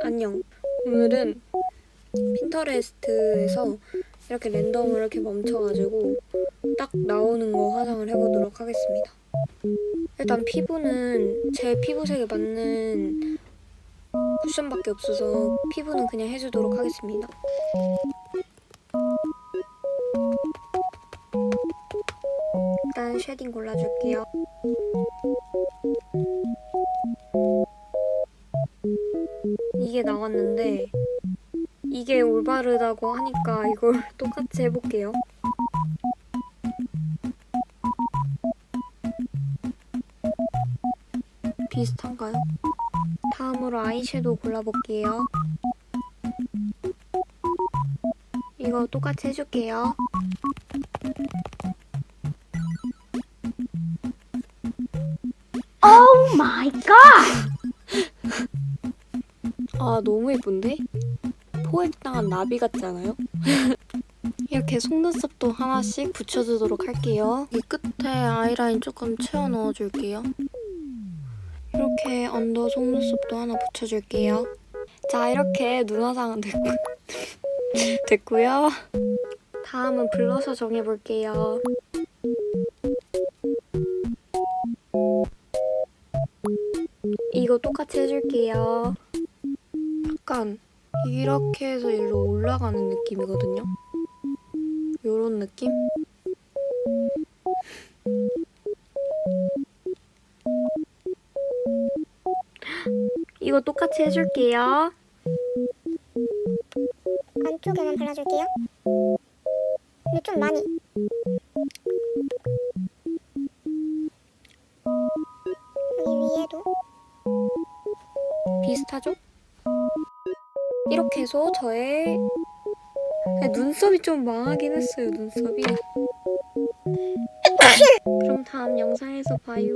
안녕. 오늘은 핀터레스트에서 이렇게 랜덤으로 이렇게 멈춰가지고 딱 나오는 거 화장을 해보도록 하겠습니다. 일단 피부는 제 피부색에 맞는 쿠션밖에 없어서 피부는 그냥 해주도록 하겠습니다. 일단 쉐딩 골라줄게요. 이게 나왔는데 이게 올바르다고 하니까 이걸 똑같이 해볼게요. 비슷한가요? 다음으로 아이섀도우 골라볼게요. 이거 똑같이 해줄게요. Oh my god! 아 너무 예쁜데? 포획당한 나비 같지 않아요? 이렇게 속눈썹도 하나씩 붙여주도록 할게요. 이 끝에 아이라인 조금 채워 넣어줄게요. 이렇게 언더 속눈썹도 하나 붙여줄게요. 자 이렇게 눈 화장은 됐고, 됐고요. 다음은 블러셔 정해볼게요. 이거 똑같이 해줄게요. 약간 이렇게 해서 일로 올라가는 느낌이거든요. 요런 느낌? 이거 똑같이 해줄게요. 안쪽에만 발라줄게요. 근데 좀 많이. 여기 위에도. 비슷하죠? 이렇게 해서 저의 눈썹이 좀 망하긴 했어요, 눈썹이. 그럼 다음 영상에서 봐요.